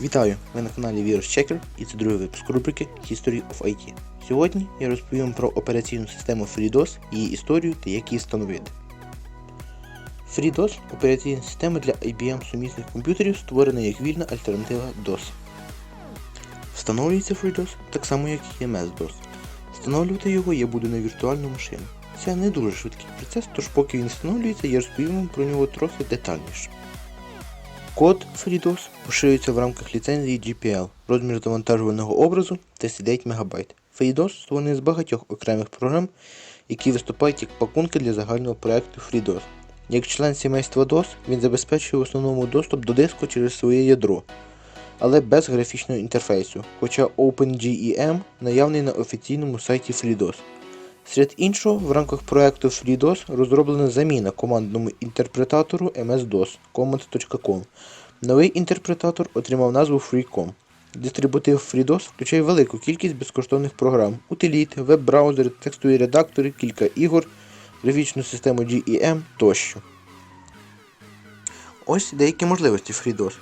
Вітаю! Ви на каналі Virus Checker і це другий випуск рубрики History of IT. Сьогодні я розповім про операційну систему FreeDOS, її історію та як її встановити. FreeDOS операційна система для IBM сумісних комп'ютерів, створена як вільна альтернатива DOS. Встановлюється FreeDOS так само як і MS-DOS. Встановлювати його я буду на віртуальну машину. Це не дуже швидкий процес, тож поки він встановлюється, я розповім про нього трохи детальніше. Код FreeDOS поширюється в рамках ліцензії GPL, розмір завантажуваного образу 39 МБ. FreeDOS створений з багатьох окремих програм, які виступають як пакунки для загального проекту FreeDOS. Як член сімейства DOS, він забезпечує в основному доступ до диску через своє ядро, але без графічного інтерфейсу, хоча OpenGEM наявний на офіційному сайті FreeDOS. Серед іншого, в рамках проекту FreeDOS розроблена заміна командному інтерпретатору MS-DOS command.com. Новий інтерпретатор отримав назву FreeCom. Дистрибутив FreeDOS включає велику кількість безкоштовних програм, утиліт, веб-браузери, текстові редактори, кілька ігор, графічну систему GEM тощо. Ось деякі можливості FreeDOS.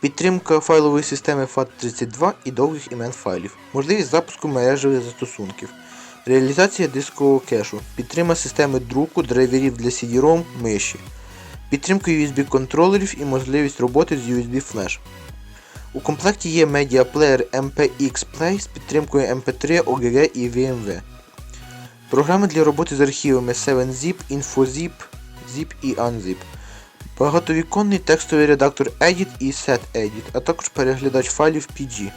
Підтримка файлової системи FAT32 і довгих імен файлів, можливість запуску мережевих застосунків. Реалізація дискового кешу, підтримка системи друку драйверів для CD-ROM миші, підтримка USB-контролерів і можливість роботи з USB Flash. У комплекті є медіаплеєр MPX Play з підтримкою MP3, OGG і VMV. Програми для роботи з архівами 7zip, InfoZip, Zip і Unzip. Багатовіконний текстовий редактор Edit і SetEdit, а також переглядач файлів PG.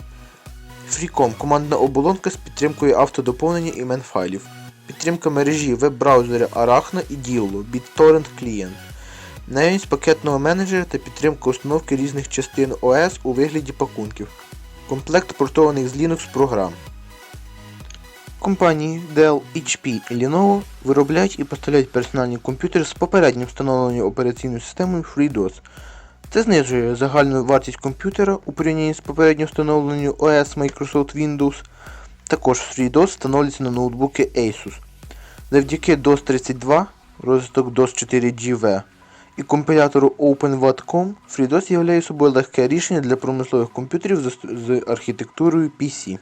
FreeCom командна оболонка з підтримкою автодоповнення імен файлів. Підтримка мережі веб-браузера Arachna і Dillo, BitTorrent клієнт. Наявність пакетного менеджера та підтримка установки різних частин OS у вигляді пакунків. Комплект портованих з Linux програм. Компанії Dell, HP і Lenovo виробляють і поставляють персональні комп'ютери з попереднім встановленою операційною системою FreeDOS. Це знижує загальну вартість комп'ютера у порівнянні з попередньо встановленою OS Microsoft Windows. Також FreeDOS встановлюється на ноутбуки Asus. Завдяки DOS 32, розвиток DOS 4 GV і компілятору OpenWAT.com, FreeDOS являє собою легке рішення для промислових комп'ютерів з архітектурою PC.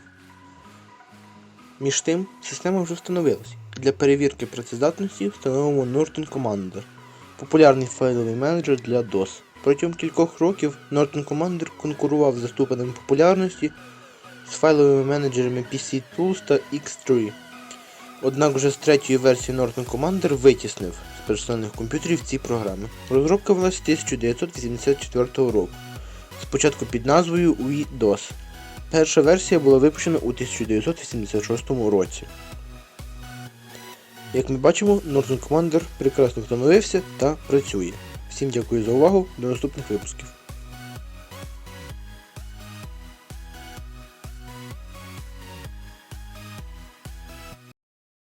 Між тим, система вже встановилась. Для перевірки працездатності встановимо Norton Commander, популярний файловий менеджер для DOS. Протягом кількох років Norton Commander конкурував за ступенем популярності з файловими менеджерами PC Tools та X3. Однак вже з третьої версії Norton Commander витіснив з персональних комп'ютерів ці програми. Розробка велась з 1984 року, спочатку під назвою Wii-DOS. Перша версія була випущена у 1986 році. Як ми бачимо, Norton Commander прекрасно встановився та працює. Всім дякую за увагу, до наступних випусків.